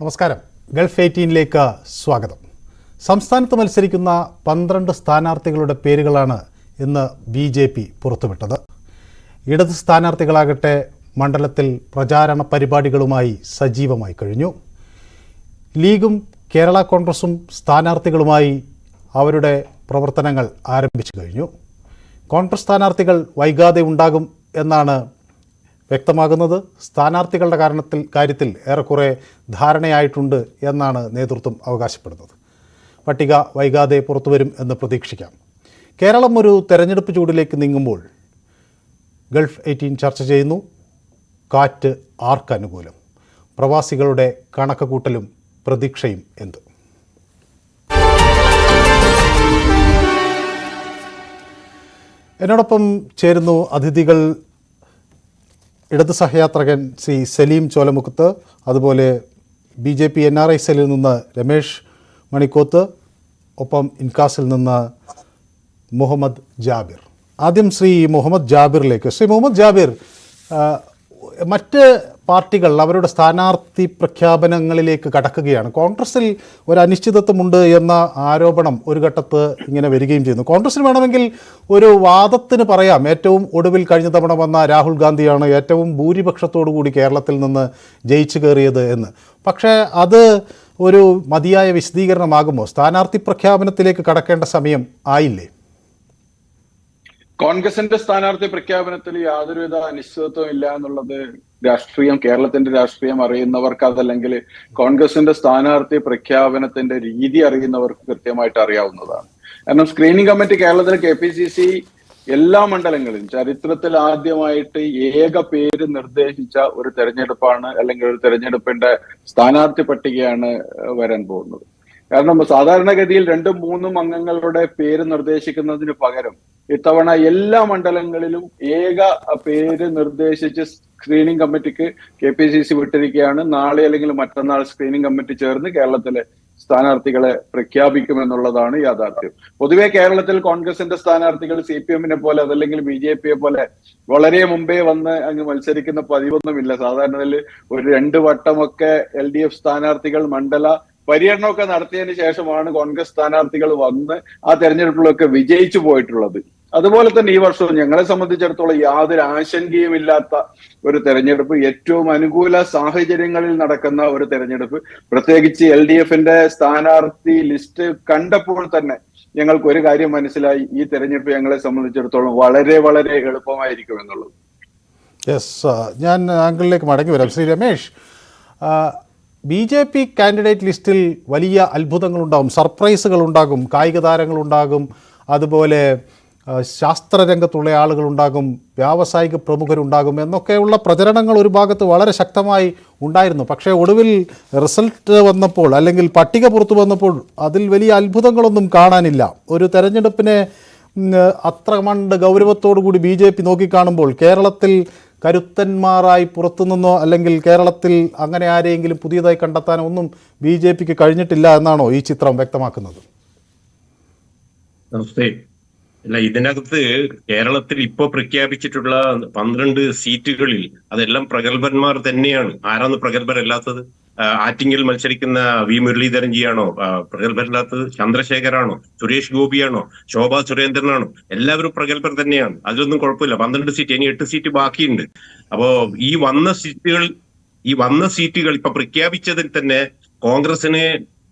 നമസ്കാരം. ഗൾഫ് എയ്റ്റീനിലേക്ക് സ്വാഗതം. സംസ്ഥാനത്ത് മത്സരിക്കുന്ന പന്ത്രണ്ട് സ്ഥാനാർത്ഥികളുടെ പേരുകളാണ് ഇന്ന് ബി ജെ പി പുറത്തുവിട്ടത്. ഇടത് സ്ഥാനാർത്ഥികളാകട്ടെ മണ്ഡലത്തിൽ പ്രചാരണ പരിപാടികളുമായി സജീവമായി കഴിഞ്ഞു. ലീഗും കേരള കോൺഗ്രസും സ്ഥാനാർത്ഥികളുമായി അവരുടെ പ്രവർത്തനങ്ങൾ ആരംഭിച്ചു കഴിഞ്ഞു. കോൺഗ്രസ് സ്ഥാനാർത്ഥികൾ വൈകാതെ ഉണ്ടാകും എന്നാണ് വ്യക്തമാകുന്നത് സ്ഥാനാർത്ഥികളുടെ കാരണത്തിൽ കാര്യത്തിൽ ഏറെക്കുറെ ധാരണയായിട്ടുണ്ട് എന്നാണ് നേതൃത്വം അവകാശപ്പെടുന്നത്. പട്ടിക വൈകാതെ പുറത്തുവരും എന്ന് പ്രതീക്ഷിക്കാം. കേരളം ഒരു തെരഞ്ഞെടുപ്പ് ചൂടിലേക്ക് നീങ്ങുമ്പോൾ ഗൾഫ് എയ്റ്റീൻ ചർച്ച ചെയ്യുന്നു. കാറ്റ് ആർക്കനുകൂലം പ്രവാസികളുടെ കണക്ക് കൂട്ടലും പ്രതീക്ഷയും എന്ത്? എന്നോടൊപ്പം ചേരുന്നു അതിഥികൾ ഇടത് സഹയാത്രകൻ സി സലീം ചോലമുഖത്ത് അതുപോലെ B J P N R I സെല്ലിൽ നിന്ന് രമേഷ് മണിക്കോത്ത് ഒപ്പം ഇൻകാസിൽ നിന്ന് മുഹമ്മദ് ജാബിർ. ആദ്യം ശ്രീ മുഹമ്മദ് ജാബിറിലേക്ക്. ശ്രീ മുഹമ്മദ് ജാബിർ മറ്റ് പാർട്ടികൾ അവരുടെ സ്ഥാനാർത്ഥി പ്രഖ്യാപനങ്ങളിലേക്ക് കടക്കുകയാണ്. കോൺഗ്രസിൽ ഒരു അനിശ്ചിതത്വമുണ്ട് എന്ന ആരോപണം ഒരു ഘട്ടത്ത് ഇങ്ങനെ വരികയും ചെയ്യുന്നു. കോൺഗ്രസിന് വേണമെങ്കിൽ ഒരു വാദത്തിന് പറയാം. ഏറ്റവും ഒടുവിൽ കഴിഞ്ഞ തവണ വന്ന രാഹുൽ ഗാന്ധിയാണ് ഏറ്റവും ഭൂരിപക്ഷത്തോടു കൂടി കേരളത്തിൽ നിന്ന് ജയിച്ചു കയറിയത് എന്ന്. പക്ഷേ അത് ഒരു മതിയായ വിശദീകരണമാകുമോ? സ്ഥാനാർത്ഥി പ്രഖ്യാപനത്തിലേക്ക് കടക്കേണ്ട സമയം ആയില്ലേ? കോൺഗ്രസിന്റെ സ്ഥാനാർത്ഥി പ്രഖ്യാപനത്തിൽ യാതൊരുവിധ അനിശ്ചിതത്വം ഇല്ല എന്നുള്ളത് രാഷ്ട്രീയം കേരളത്തിന്റെ രാഷ്ട്രീയം അറിയുന്നവർക്ക് അതല്ലെങ്കിൽ കോൺഗ്രസിന്റെ സ്ഥാനാർത്ഥി പ്രഖ്യാപനത്തിന്റെ രീതി അറിയുന്നവർക്ക് കൃത്യമായിട്ട് അറിയാവുന്നതാണ്. കാരണം സ്ക്രീനിംഗ് കമ്മിറ്റി കേരളത്തിലെ കെ പി സി സി എല്ലാ മണ്ഡലങ്ങളിലും ചരിത്രത്തിൽ ആദ്യമായിട്ട് ഏക പേര് നിർദ്ദേശിച്ച ഒരു തെരഞ്ഞെടുപ്പാണ് അല്ലെങ്കിൽ ഒരു തെരഞ്ഞെടുപ്പിന്റെ സ്ഥാനാർത്ഥി പട്ടികയാണ് വരാൻ പോകുന്നത്. കാരണം സാധാരണഗതിയിൽ രണ്ടും മൂന്നും അംഗങ്ങളുടെ പേര് നിർദ്ദേശിക്കുന്നതിന് പകരം ഇത്തവണ എല്ലാ മണ്ഡലങ്ങളിലും ഏക പേര് നിർദ്ദേശിച്ച് സ്ക്രീനിംഗ് കമ്മിറ്റിക്ക് കെ പി സി സി വിട്ടിരിക്കുകയാണ്. നാളെ അല്ലെങ്കിൽ മറ്റന്നാൾ സ്ക്രീനിംഗ് കമ്മിറ്റി ചേർന്ന് കേരളത്തിലെ സ്ഥാനാർത്ഥികളെ പ്രഖ്യാപിക്കുമെന്നുള്ളതാണ് യാഥാർത്ഥ്യം. പൊതുവെ കേരളത്തിൽ കോൺഗ്രസിന്റെ സ്ഥാനാർത്ഥികൾ സി പി എമ്മിനെ പോലെ അതല്ലെങ്കിൽ ബി ജെ പിയെ പോലെ വളരെ മുമ്പേ വന്ന് അങ്ങ് മത്സരിക്കുന്ന പതിവൊന്നുമില്ല. സാധാരണയിൽ ഒരു രണ്ട് വട്ടമൊക്കെ എൽ ഡി എഫ് സ്ഥാനാർത്ഥികൾ മണ്ഡല പര്യടനമൊക്കെ നടത്തിയതിന് ശേഷമാണ് കോൺഗ്രസ് സ്ഥാനാർത്ഥികൾ വന്ന് ആ തെരഞ്ഞെടുപ്പിലൊക്കെ വിജയിച്ചു പോയിട്ടുള്ളത്. അതുപോലെ തന്നെ ഈ വർഷവും ഞങ്ങളെ സംബന്ധിച്ചിടത്തോളം യാതൊരു ആശങ്കയും ഇല്ലാത്ത ഒരു തെരഞ്ഞെടുപ്പ് ഏറ്റവും അനുകൂല സാഹചര്യങ്ങളിൽ നടക്കുന്ന ഒരു തെരഞ്ഞെടുപ്പ്. പ്രത്യേകിച്ച് എൽ ഡി എഫിന്റെ സ്ഥാനാർത്ഥി ലിസ്റ്റ് കണ്ടപ്പോൾ തന്നെ ഞങ്ങൾക്ക് ഒരു കാര്യം മനസ്സിലായി. ഈ തെരഞ്ഞെടുപ്പ് ഞങ്ങളെ സംബന്ധിച്ചിടത്തോളം വളരെ വളരെ എളുപ്പമായിരിക്കും എന്നുള്ളത്. യെസ് ഞാൻ ആംഗിളിലേക്ക് മടങ്ങി വരാം. Shri Ramesh B J P candidate ലിസ്റ്റിൽ വലിയ അത്ഭുതങ്ങളുണ്ടാകും സർപ്രൈസുകൾ ഉണ്ടാകും കായിക താരങ്ങളുണ്ടാകും അതുപോലെ ശാസ്ത്രരംഗത്തുള്ള ആളുകളുണ്ടാകും വ്യാവസായിക പ്രമുഖരുണ്ടാകും എന്നൊക്കെയുള്ള പ്രചരണങ്ങൾ ഒരു ഭാഗത്ത് വളരെ ശക്തമായി ഉണ്ടായിരുന്നു. പക്ഷേ ഒടുവിൽ റിസൾട്ട് വന്നപ്പോൾ അല്ലെങ്കിൽ പട്ടിക പുറത്തു വന്നപ്പോൾ അതിൽ വലിയ അത്ഭുതങ്ങളൊന്നും കാണാനില്ല. ഒരു തെരഞ്ഞെടുപ്പിനെ അത്രമണ്ട് അത്ര മണ്ട് ഗൗരവത്തോടു കൂടി ബി ജെ പി നോക്കിക്കാണുമ്പോൾ കേരളത്തിൽ കരുത്തന്മാരായി പുറത്തുനിന്നോ അല്ലെങ്കിൽ കേരളത്തിൽ അങ്ങനെ ആരെയെങ്കിലും പുതിയതായി കണ്ടെത്താനോ ഒന്നും ബി ജെ പിക്ക് കഴിഞ്ഞിട്ടില്ല എന്നാണോ ഈ ചിത്രം വ്യക്തമാക്കുന്നത്? നമസ്തേ. അല്ല ഇതിനകത്ത് കേരളത്തിൽ ഇപ്പൊ പ്രഖ്യാപിച്ചിട്ടുള്ള പന്ത്രണ്ട് സീറ്റുകളിൽ അതെല്ലാം പ്രഗത്ഭന്മാർ തന്നെയാണ്. ആരാന്ന് പ്രഗത്ഭരല്ലാത്തത്? ആറ്റിങ്ങിൽ മത്സരിക്കുന്ന വി മുരളീധരൻ ജിയാണോ ആ, പ്രഗത്ഭരല്ലാത്തത് ചന്ദ്രശേഖരാണോ? സുരേഷ് ഗോപിയാണോ? ശോഭാ സുരേന്ദ്രനാണോ? എല്ലാവരും പ്രഗത്ഭർ തന്നെയാണ്. അതിലൊന്നും കുഴപ്പമില്ല. പന്ത്രണ്ട് സീറ്റ് ഇനി എട്ട് സീറ്റ് ബാക്കിയുണ്ട്. അപ്പോ ഈ വന്ന സീറ്റുകൾ ഈ വന്ന സീറ്റുകൾ ഇപ്പൊ പ്രഖ്യാപിച്ചതിൽ തന്നെ കോൺഗ്രസിന്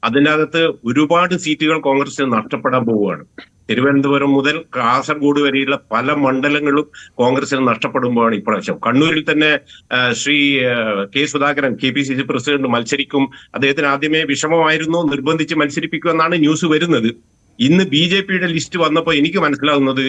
അതിനകത്ത് ഒരുപാട് സീറ്റുകൾ കോൺഗ്രസിന് നഷ്ടപ്പെടാൻ പോവുകയാണ്. തിരുവനന്തപുരം മുതൽ കാസർഗോഡ് വരെയുള്ള പല മണ്ഡലങ്ങളും കോൺഗ്രസിന് നഷ്ടപ്പെടുമ്പോഴാണ് ഇപ്രാവശ്യം. കണ്ണൂരിൽ തന്നെ Shri K Sudhakaran K P C C president മത്സരിക്കും. അദ്ദേഹത്തിന് ആദ്യമേ വിഷമമായിരുന്നു നിർബന്ധിച്ച് മത്സരിപ്പിക്കുമെന്നാണ് ന്യൂസ് വരുന്നത്. ഇന്ന് ബി ജെ പിയുടെ ലിസ്റ്റ് വന്നപ്പോൾ എനിക്ക് മനസ്സിലാകുന്നത്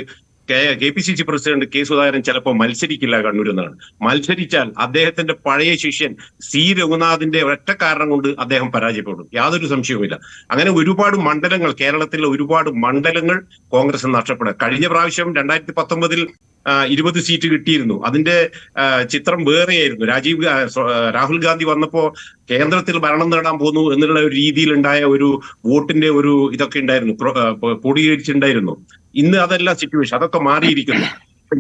K P C C president K Sudhakaran ചിലപ്പോൾ മത്സരിക്കില്ല കണ്ണൂർ എന്നാണ് മത്സരിച്ചാൽ അദ്ദേഹത്തിന്റെ പഴയ ശിഷ്യൻ സി രഘുനാഥിന്റെ ഒറ്റ കാരണം കൊണ്ട് അദ്ദേഹം പരാജയപ്പെടും. യാതൊരു സംശയവുമില്ല. അങ്ങനെ ഒരുപാട് മണ്ഡലങ്ങൾ കേരളത്തിലെ ഒരുപാട് മണ്ഡലങ്ങൾ കോൺഗ്രസ് നഷ്ടപ്പെടുക കഴിഞ്ഞ പ്രാവശ്യം രണ്ടായിരത്തി പത്തൊമ്പതിൽ ഇരുപത് സീറ്റ് കിട്ടിയിരുന്നു. അതിന്റെ ചിത്രം വേറെയായിരുന്നു. രാജീവ് രാഹുൽ ഗാന്ധി വന്നപ്പോ കേന്ദ്രത്തിൽ ഭരണം നേടാൻ പോകുന്നു എന്നുള്ള ഒരു രീതിയിൽ ഉണ്ടായ ഒരു വോട്ടിന്റെ ഒരു ഇതൊക്കെ ഉണ്ടായിരുന്നു. ക്രോഡീകരിച്ചിട്ടുണ്ടായിരുന്നു. ഇന്ന് അതല്ല സിറ്റുവേഷൻ അതൊക്കെ മാറിയിരിക്കുന്നു.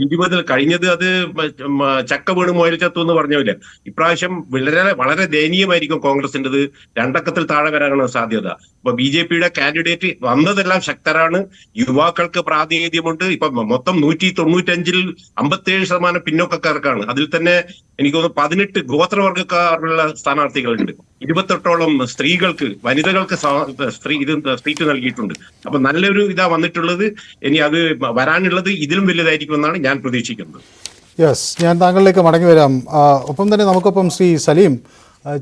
ഇരുപതിൽ കഴിഞ്ഞത് അത് ചക്ക വീണ് മുയൽ ചത്തു എന്ന് പറഞ്ഞില്ല ഇപ്രാവശ്യം വളരെ വളരെ ദയനീയമായിരിക്കും കോൺഗ്രസിന്റെത് രണ്ടക്കത്തിൽ താഴെ വരാനാണ് സാധ്യത. ഇപ്പൊ ബി ജെ പിയുടെ കാൻഡിഡേറ്റ് വന്നതെല്ലാം ശക്തരാണ്. യുവാക്കൾക്ക് പ്രാതിനിധ്യമുണ്ട്. ഇപ്പൊ മൊത്തം നൂറ്റി തൊണ്ണൂറ്റഞ്ചിൽ അമ്പത്തിയേഴ് ശതമാനം പിന്നോക്കക്കാർക്കാണ്. അതിൽ തന്നെ എനിക്ക് തോന്നുന്നു പതിനെട്ട് ഗോത്രവർഗക്കാരുള്ള സ്ഥാനാർത്ഥികളുണ്ട്. ഇരുപത്തെട്ടോളം സ്ത്രീകൾക്ക് വനിതകൾക്ക് സ്ത്രീ ഇത് സീറ്റ് നൽകിയിട്ടുണ്ട്. അപ്പൊ നല്ലൊരു ഇതാ വന്നിട്ടുള്ളത്. ഇനി അത് വരാനുള്ളത് ഇതിലും വലുതായിരിക്കുമെന്നാണ് ഞാൻ പ്രതീക്ഷിക്കുന്നത്. യെസ് ഞാൻ താങ്കളിലേക്ക് മടങ്ങി വരാം. ഒപ്പം തന്നെ നമുക്കൊപ്പം ശ്രീ സലീം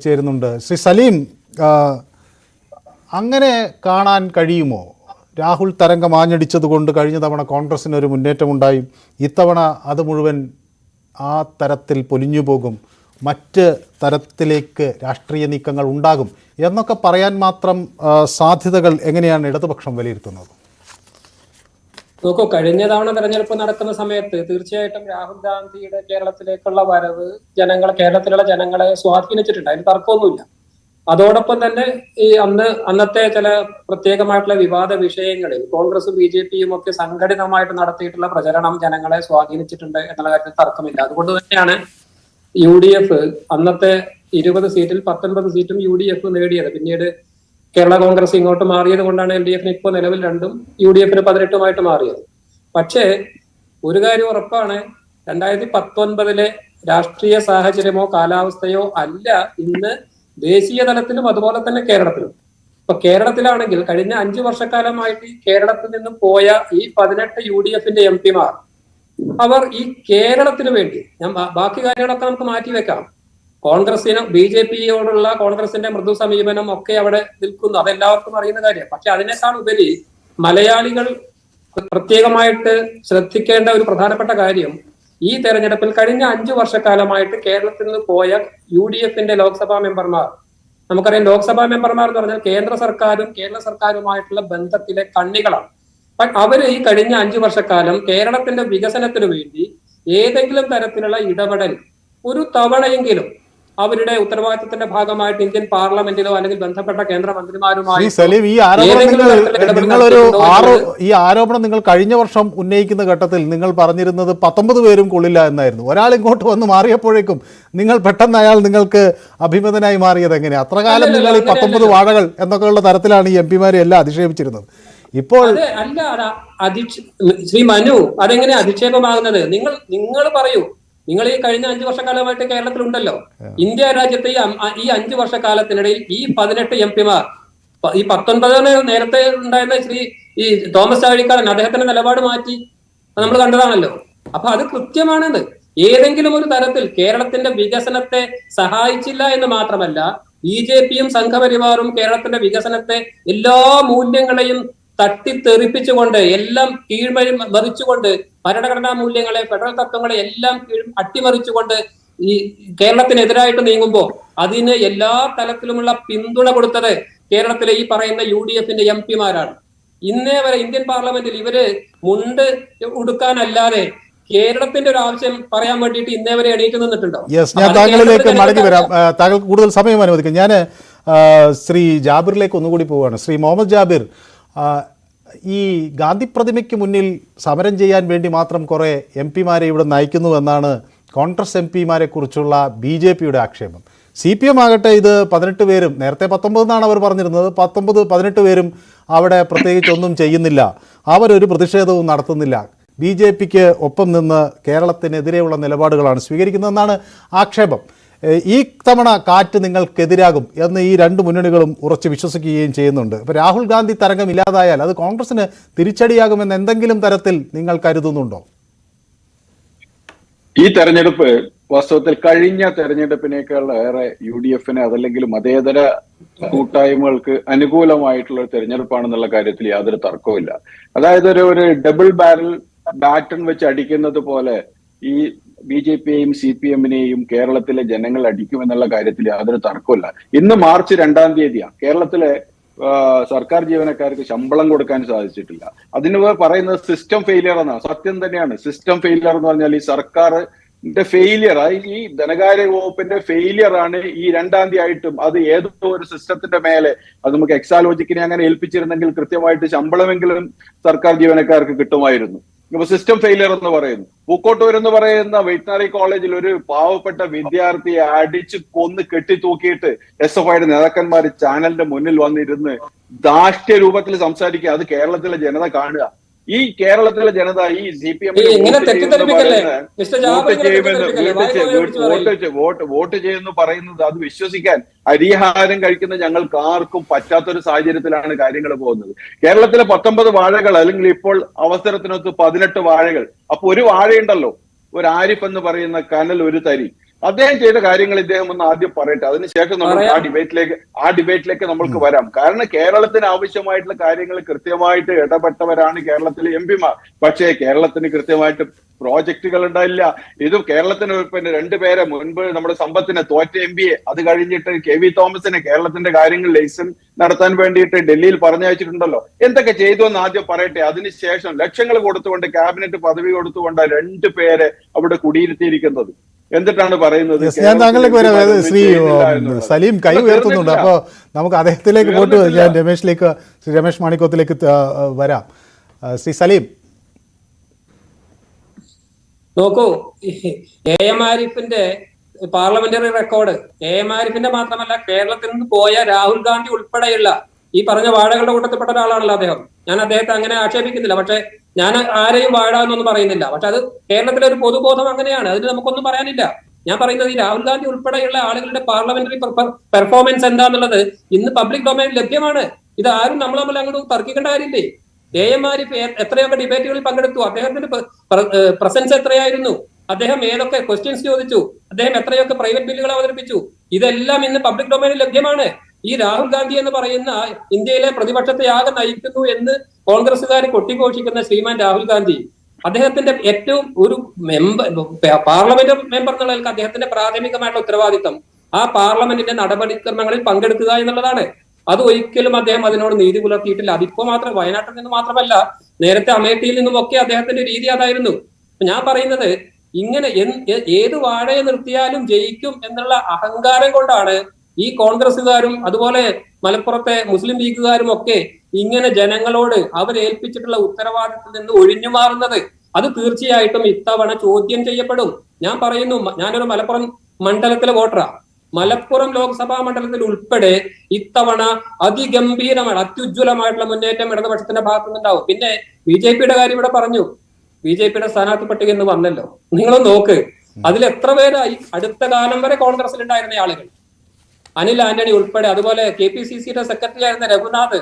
ചേരുന്നുണ്ട്. ശ്രീ സലീം അങ്ങനെ കാണാൻ കഴിയുമോ? രാഹുൽ തരംഗം ആഞ്ഞടിച്ചത് കൊണ്ട് കഴിഞ്ഞ തവണ കോൺഗ്രസിന് ഒരു മുന്നേറ്റമുണ്ടായി. ഇത്തവണ അത് മുഴുവൻ ആ തരത്തിൽ പൊലിഞ്ഞു പോകും മറ്റ് തരത്തിലേക്ക് രാഷ്ട്രീയ നീക്കങ്ങൾ ഉണ്ടാകും എന്നൊക്കെ പറയാൻ മാത്രം സാധ്യതകൾ എങ്ങനെയാണ് ഇടതുപക്ഷം വിലയിരുത്തുന്നത്? നോക്കൂ കഴിഞ്ഞ തവണ തെരഞ്ഞെടുപ്പ് നടക്കുന്ന സമയത്ത് തീർച്ചയായിട്ടും രാഹുൽ ഗാന്ധിയുടെ കേരളത്തിലേക്കുള്ള വരവ് ജനങ്ങളെ കേരളത്തിലുള്ള ജനങ്ങളെ സ്വാധീനിച്ചിട്ടുണ്ട്. അതിന് തർക്കമൊന്നുമില്ല. അതോടൊപ്പം തന്നെ ഈ അന്ന് അന്നത്തെ ചില പ്രത്യേകമായിട്ടുള്ള വിവാദ വിഷയങ്ങളിൽ കോൺഗ്രസും ബി ജെ പിയും ഒക്കെ സംഘടിതമായിട്ട് നടത്തിയിട്ടുള്ള പ്രചരണം ജനങ്ങളെ സ്വാധീനിച്ചിട്ടുണ്ട് എന്നുള്ള കാര്യത്തിൽ തർക്കമില്ല. അതുകൊണ്ട് തന്നെയാണ് യു ഡി എഫ് അന്നത്തെ ഇരുപത് സീറ്റിൽ പത്തൊൻപത് സീറ്റും യു ഡി എഫ് നേടിയത്. പിന്നീട് കേരള കോൺഗ്രസ് ഇങ്ങോട്ട് മാറിയത് കൊണ്ടാണ് എൽ ഡി എഫിന് ഇപ്പോൾ നിലവിൽ രണ്ടും യു ഡി എഫിന് പതിനെട്ടുമായിട്ട് മാറിയത്. പക്ഷേ ഒരു കാര്യം ഉറപ്പാണ്. രണ്ടായിരത്തി പത്തൊൻപതിലെ രാഷ്ട്രീയ സാഹചര്യമോ കാലാവസ്ഥയോ അല്ല. ഇന്ന് ദേശീയ തലത്തിലും അതുപോലെ തന്നെ കേരളത്തിലും. ഇപ്പൊ കേരളത്തിലാണെങ്കിൽ കഴിഞ്ഞ അഞ്ചു വർഷക്കാലമായിട്ട് കേരളത്തിൽ നിന്നും പോയ ഈ പതിനെട്ട് യു ഡി എഫിന്റെ എം പിമാർ അവർ ഈ കേരളത്തിന് വേണ്ടി ഞാൻ ബാക്കി കാര്യങ്ങളൊക്കെ നമുക്ക് മാറ്റി വെക്കാം. കോൺഗ്രസിന് ബി ജെ പിയോടുള്ള കോൺഗ്രസിന്റെ മൃദു സമീപനം ഒക്കെ അവിടെ നിൽക്കുന്നു. അതെല്ലാവർക്കും അറിയുന്ന കാര്യം. പക്ഷെ അതിനേക്കാൾ ഉപരി മലയാളികൾ പ്രത്യേകമായിട്ട് ശ്രദ്ധിക്കേണ്ട ഒരു പ്രധാനപ്പെട്ട കാര്യം ഈ തെരഞ്ഞെടുപ്പിൽ കഴിഞ്ഞ അഞ്ചു വർഷക്കാലമായിട്ട് കേരളത്തിൽ നിന്ന് പോയ യു ഡി എഫിന്റെ ലോക്സഭാ മെമ്പർമാർ. നമുക്കറിയാം ലോക്സഭാ മെമ്പർമാർ എന്ന് പറഞ്ഞാൽ കേന്ദ്ര സർക്കാരും കേരള സർക്കാരുമായിട്ടുള്ള ബന്ധത്തിലെ കണ്ണികളാണ്. അവർ ഈ കഴിഞ്ഞ അഞ്ചു വർഷക്കാലം കേരളത്തിന്റെ വികസനത്തിന് വേണ്ടി ഏതെങ്കിലും തരത്തിലുള്ള ഇടപെടൽ ഒരു തവണയെങ്കിലും അവരുടെ ഉത്തരവാദിത്തത്തിന്റെ ഭാഗമായിട്ട് ഇന്ത്യൻ പാർലമെന്റിലോ അല്ലെങ്കിൽ ബന്ധപ്പെട്ട കേന്ദ്ര കേന്ദ്രമന്ത്രിമാരുമായി സലീം ഈ ആരോപണം നിങ്ങളൊരു ഈ ആരോപണം നിങ്ങൾ കഴിഞ്ഞ വർഷം ഉന്നയിക്കുന്ന ഘട്ടത്തിൽ നിങ്ങൾ പറഞ്ഞിരുന്നത് പത്തൊമ്പത് പേരും കൊള്ളില്ല എന്നായിരുന്നു. ഒരാൾ ഇങ്ങോട്ട് വന്ന് മാറിയപ്പോഴേക്കും നിങ്ങൾ പെട്ടെന്ന് അയാൾ നിങ്ങൾക്ക് അഭിമതനായി മാറിയത് എങ്ങനെയാണ് അത്ര കാലം നിങ്ങൾ ഈ പത്തൊമ്പത്. വാഴകൾ എന്നൊക്കെയുള്ള തരത്തിലാണ് ഈ എം പിമാരെ എല്ലാം അധിക്ഷേപിച്ചിരുന്നത്. ഇപ്പോൾ അല്ല ശ്രീ മനു അതെങ്ങനെ അധിക്ഷേപമാകുന്നത്? നിങ്ങൾ നിങ്ങൾ പറയൂ. നിങ്ങൾ ഈ കഴിഞ്ഞ അഞ്ചു വർഷക്കാലമായിട്ട് കേരളത്തിലുണ്ടല്ലോ. ഇന്ത്യ രാജ്യത്തെ ഈ അഞ്ചു വർഷക്കാലത്തിനിടയിൽ ഈ പതിനെട്ട് എം പിമാർ ഈ പത്തൊൻപതിന് നേരത്തെ ഉണ്ടായിരുന്ന ശ്രീ ഈ തോമസ് ചാഴിക്കാടൻ അദ്ദേഹത്തിന്റെ നിലപാട് മാറ്റി. നമ്മൾ കണ്ടതാണല്ലോ. അപ്പൊ അത് കൃത്യമാണെന്ന്. ഏതെങ്കിലും ഒരു തരത്തിൽ കേരളത്തിന്റെ വികസനത്തെ സഹായിച്ചില്ല എന്ന് മാത്രമല്ല ബി ജെ പിയും സംഘപരിവാറും കേരളത്തിന്റെ വികസനത്തെ എല്ലാ മൂല്യങ്ങളെയും തട്ടിത്തെറിപ്പിച്ചുകൊണ്ട് എല്ലാം കീഴ്മഴി മറിച്ചുകൊണ്ട് ഭരണഘടനാ മൂല്യങ്ങളെ ഫെഡറൽ തത്വങ്ങളെ എല്ലാം കീഴ് അട്ടിമറിച്ചുകൊണ്ട് ഈ കേരളത്തിനെതിരായിട്ട് നീങ്ങുമ്പോൾ അതിന് എല്ലാ തലത്തിലുമുള്ള പിന്തുണ കൊടുത്തത് കേരളത്തിലെ ഈ പറയുന്ന യു ഡി എഫിന്റെ എം പിമാരാണ്. ഇന്നേ വരെ ഇന്ത്യൻ പാർലമെന്റിൽ ഇവർ മുണ്ട് ഉടുക്കാനല്ലാതെ കേരളത്തിന്റെ ഒരു ആവശ്യം പറയാൻ വേണ്ടിയിട്ട് ഇന്നേ വരെ എണീറ്റ് നിന്നിട്ടുണ്ടോ? യെസ് ഞാൻ താങ്കളിലേക്ക് മടങ്ങി വരാം. താങ്കൾ കൂടുതൽ സമയം അനുവദിക്കും. ഞാൻ ശ്രീ ജാബിറിലേക്ക് ഒന്നുകൂടി പോവുകയാണ്. ശ്രീ മുഹമ്മദ് ജാബിർ ഈ ഗാന്ധി പ്രതിമയ്ക്ക് മുന്നിൽ സമരം ചെയ്യാൻ വേണ്ടി മാത്രം കുറേ എം പിമാരെ ഇവിടെ നയിക്കുന്നു എന്നാണ് കോൺഗ്രസ് എം പിമാരെ കുറിച്ചുള്ള ബി ജെ പിയുടെ ആക്ഷേപം. സി പി എം ആകട്ടെ ഇത് പതിനെട്ട് പേരും നേരത്തെ പത്തൊമ്പത് എന്നാണ് അവർ പറഞ്ഞിരുന്നത് പത്തൊമ്പത് പതിനെട്ട് പേരും അവിടെ പ്രത്യേകിച്ചൊന്നും ചെയ്യുന്നില്ല. അവരൊരു പ്രതിഷേധവും നടത്തുന്നില്ല. ബി ജെ പിക്ക് ഒപ്പം നിന്ന് കേരളത്തിനെതിരെയുള്ള നിലപാടുകളാണ് സ്വീകരിക്കുന്നതെന്നാണ് ആക്ഷേപം. ഈ തവണ കാറ്റ് നിങ്ങൾക്കെതിരാകും എന്ന് ഈ രണ്ട് മുന്നണികളും ഉറച്ച് വിശ്വസിക്കുകയും ചെയ്യുന്നുണ്ട്. അപ്പോൾ രാഹുൽ ഗാന്ധി തരംഗം ഇല്ലാതായാൽ അത് കോൺഗ്രസിന് തിരിച്ചടിയാകുമെന്ന് എന്തെങ്കിലും തരത്തിൽ നിങ്ങൾ കരുതുന്നുണ്ടോ? ഈ തെരഞ്ഞെടുപ്പ് വാസ്തവത്തിൽ കഴിഞ്ഞ തെരഞ്ഞെടുപ്പിനേക്കാൾ ഏറെ യു ഡി എഫിന് അതല്ലെങ്കിൽ മതേതര കൂട്ടായ്മകൾക്ക് അനുകൂലമായിട്ടുള്ള ഒരു തെരഞ്ഞെടുപ്പാണെന്നുള്ള കാര്യത്തിൽ യാതൊരു തർക്കവുമില്ല അതായത് ഒരു ഒരു ഡബിൾ ബാരൽ ബാറ്റൺ വെച്ച് അടിക്കുന്നത് പോലെ ഈ ബി ജെ പിയെയും സി പി എമ്മിനെയും കേരളത്തിലെ ജനങ്ങൾ അടിക്കും എന്നുള്ള കാര്യത്തിൽ യാതൊരു തർക്കമില്ല ഇന്ന് മാർച്ച് രണ്ടാം തീയതിയാണ്. കേരളത്തിലെ സർക്കാർ ജീവനക്കാർക്ക് ശമ്പളം കൊടുക്കാൻ സാധിച്ചിട്ടില്ല. അതിന് പറയുന്നത് സിസ്റ്റം ഫെയിലിയർ എന്നാണ്. സത്യം തന്നെയാണ്. സിസ്റ്റം ഫെയിലിയർ എന്ന് പറഞ്ഞാൽ ഈ സർക്കാർ ഫെയിലിയർ ഈ ധനകാര്യ വകുപ്പിന്റെ ഫെയിലിയർ ആണ് ഈ രണ്ടാം തീയതി ആയിട്ടും അത് ഏതോ ഒരു സിസ്റ്റത്തിന്റെ മേലെ അത് നമുക്ക് എക്സാലോജിക്കിനെ അങ്ങനെ ഏൽപ്പിച്ചിരുന്നെങ്കിൽ കൃത്യമായിട്ട് ശമ്പളമെങ്കിലും സർക്കാർ ജീവനക്കാർക്ക് കിട്ടുമായിരുന്നു. സിസ്റ്റം ഫെയിലിയർ എന്ന് പറയുന്നു. പൂക്കോട്ടൂർ എന്ന് പറയുന്ന വെറ്റിനറി കോളേജിൽ ഒരു പാവപ്പെട്ട വിദ്യാർത്ഥിയെ അടിച്ച് കൊന്ന് കെട്ടിത്തൂക്കിയിട്ട് എസ് എഫ് ഐയുടെ നേതാക്കന്മാർ ചാനലിന്റെ മുന്നിൽ വന്നിരുന്ന് ദാഷ്ട്യ രൂപത്തിൽ സംസാരിക്കുക. അത് കേരളത്തിലെ ജനത കാണുക. ഈ കേരളത്തിലെ ജനത ഈ C P M vote vote ചെയ്യുന്നു പറയുന്നത് അത് വിശ്വസിക്കാൻ അരിഹാരം കഴിക്കുന്ന ഞങ്ങൾക്ക് ആർക്കും പറ്റാത്തൊരു സാഹചര്യത്തിലാണ് കാര്യങ്ങൾ പോകുന്നത്. കേരളത്തിലെ പത്തൊമ്പത് വാഴകൾ അല്ലെങ്കിൽ ഇപ്പോൾ അവസരത്തിനൊത്ത് പതിനെട്ട് വാഴകൾ. അപ്പൊ ഒരു വാഴയുണ്ടല്ലോ. ഒരു ആരിഫ് എന്ന് പറയുന്ന കനൽ ഒരു തരി. അദ്ദേഹം ചെയ്ത കാര്യങ്ങൾ ഇദ്ദേഹം ഒന്ന് ആദ്യം പറയട്ടെ. അതിനുശേഷം നമ്മൾ ആ ഡിബേറ്റിലേക്ക് ആ ഡിബേറ്റിലേക്ക് നമ്മൾക്ക് വരാം. കാരണം കേരളത്തിന് ആവശ്യമായിട്ടുള്ള കാര്യങ്ങൾ കൃത്യമായിട്ട് ഇടപെട്ടവരാണ് കേരളത്തിലെ എം പിമാർ. പക്ഷേ കേരളത്തിന് കൃത്യമായിട്ട് പ്രോജക്റ്റുകൾ ഉണ്ടായില്ല. ഇത് കേരളത്തിന് പിന്നെ രണ്ടുപേരെ മുൻപ് നമ്മുടെ സമ്പത്തിനെ തോറ്റ എം പിയെ. അത് കഴിഞ്ഞിട്ട് കെ വി തോമസിനെ കേരളത്തിന്റെ കാര്യങ്ങൾ ലൈസൻസ് നടത്താൻ വേണ്ടിയിട്ട് ഡൽഹിയിൽ പറഞ്ഞയച്ചിട്ടുണ്ടല്ലോ. എന്തൊക്കെ ചെയ്തു എന്ന് ആദ്യം പറയട്ടെ. അതിനുശേഷം ലക്ഷങ്ങൾ കൊടുത്തുകൊണ്ട് ക്യാബിനറ്റ് പദവി കൊടുത്തുകൊണ്ട് രണ്ടു രണ്ട് പേരെ അവിടെ കുടിയിരുത്തിയിരിക്കുന്നത്. എന്നിട്ടാണ് പറയുന്നത്? ഞാൻ താങ്കളിലേക്ക് വരാം അതായത് ശ്രീ. സലീം കൈ ഉയർത്തുന്നുണ്ട്. അപ്പോൾ നമുക്ക് അദ്ദേഹത്തിലേക്ക് പോയിട്ട് ഞാൻ രമേശിലേക്ക് ശ്രീ രമേശ് മാണിക്കോത്തിലേക്ക് വരാം. ശ്രീ സലീം. നോക്കൂ എ എം ആരിഫിന്റെ പാർലമെന്ററി റെക്കോർഡ് എ എം ആരിഫിന്റെ മാത്രമല്ല കേരളത്തിൽ നിന്ന് പോയ രാഹുൽ ഗാന്ധി ഉൾപ്പെടെയുള്ള ഈ പറഞ്ഞ വാഴകളുടെ കൂട്ടത്തിൽപ്പെട്ട ഒരാളാണല്ലോ അദ്ദേഹം. ഞാൻ അദ്ദേഹത്തെ അങ്ങനെ ആക്ഷേപിക്കുന്നില്ല പക്ഷെ ഞാൻ ആരെയും വാഴാന്നൊന്നും പറയുന്നില്ല. പക്ഷെ അത് കേരളത്തിലെ ഒരു പൊതുബോധം അങ്ങനെയാണ്. അതിന് നമുക്കൊന്നും പറയാനില്ല. ഞാൻ പറയുന്നത് ഈ രാഹുൽ ഗാന്ധി ഉൾപ്പെടെയുള്ള ആളുകളുടെ പാർലമെന്ററി പെർഫോമൻസ് എന്താന്നുള്ളത് ഇന്ന് പബ്ലിക് ഡൊമൈനിൽ ലഭ്യമാണ്. ഇത് ആരും നമ്മൾ തമ്മിൽ അങ്ങോട്ട് തർക്കിക്കേണ്ട കാര്യമില്ലേ? എ എം എത്രയൊക്കെ ഡിബേറ്റുകളിൽ പങ്കെടുത്തു? അദ്ദേഹത്തിന്റെ പ്രസൻസ് എത്രയായിരുന്നു? അദ്ദേഹം ഏതൊക്കെ ക്വസ്റ്റ്യൻസ് ചോദിച്ചു? അദ്ദേഹം എത്രയൊക്കെ പ്രൈവറ്റ് ബില്ലുകൾ അവതരിപ്പിച്ചു? ഇതെല്ലാം ഇന്ന് പബ്ലിക് ഡൊമൈനിൽ ലഭ്യമാണ്. ഈ രാഹുൽ ഗാന്ധി എന്ന് പറയുന്ന ഇന്ത്യയിലെ പ്രതിപക്ഷത്തെ ആകെ നയിക്കുന്നു എന്ന് കോൺഗ്രസുകാർ കൊട്ടിഘോഷിക്കുന്ന ശ്രീമാൻ രാഹുൽ ഗാന്ധി അദ്ദേഹത്തിന്റെ ഏറ്റവും ഒരു മെമ്പർ പാർലമെന്റ് മെമ്പർ എന്നുള്ള അദ്ദേഹത്തിന്റെ പ്രാഥമികമായിട്ടുള്ള ഉത്തരവാദിത്തം ആ പാർലമെന്റിന്റെ നടപടിക്രമങ്ങളിൽ പങ്കെടുക്കുക എന്നുള്ളതാണ്. അത് ഒരിക്കലും അദ്ദേഹം അതിനോട് നീതി പുലർത്തിയിട്ടില്ല. അതിപ്പോ മാത്രം വയനാട്ടിൽ നിന്ന് മാത്രമല്ല നേരത്തെ അമേഠിയിൽ നിന്നുമൊക്കെ അദ്ദേഹത്തിന്റെ രീതി അതായിരുന്നു. ഞാൻ പറയുന്നത് ഇങ്ങനെ ഏത് വാഴയെ നിർത്തിയാലും ജയിക്കും എന്നുള്ള അഹങ്കാരം കൊണ്ടാണ് ഈ കോൺഗ്രസുകാരും അതുപോലെ മലപ്പുറത്തെ മുസ്ലിം ലീഗുകാരും ഒക്കെ ഇങ്ങനെ ജനങ്ങളോട് അവരേൽപ്പിച്ചിട്ടുള്ള ഉത്തരവാദിത്തത്തിൽ നിന്ന് ഒഴിഞ്ഞു മാറുന്നത് അത് തീർച്ചയായിട്ടും ഇത്തവണ ചോദ്യം ചെയ്യപ്പെടും. ഞാൻ പറയുന്നു ഞാനൊരു മലപ്പുറം മണ്ഡലത്തിലെ വോട്ടറാ. മലപ്പുറം ലോക്സഭാ മണ്ഡലത്തിൽ ഉൾപ്പെടെ ഇത്തവണ അതിഗംഭീരമായ അത്യുജ്വലമായിട്ടുള്ള മുന്നേറ്റം ഇടതുപക്ഷത്തിന്റെ ഭാഗത്തു നിന്നുണ്ടാവും പിന്നെ ബി ജെ പിയുടെ കാര്യം ഇവിടെ പറഞ്ഞു. ബി ജെ പിയുടെ സ്ഥാനാർത്ഥി പട്ടിക ഇന്ന് വന്നല്ലോ. നിങ്ങൾ നോക്ക്. അതിൽ എത്ര പേരായി? അടുത്ത കാലം വരെ കോൺഗ്രസിൽ ഉണ്ടായിരുന്ന ആളുകൾ. അനിൽ ആന്റണി ഉൾപ്പെടെ അതുപോലെ കെ പി സി സിയുടെ സെക്രട്ടറി ആയിരുന്ന രഘുനാഥ്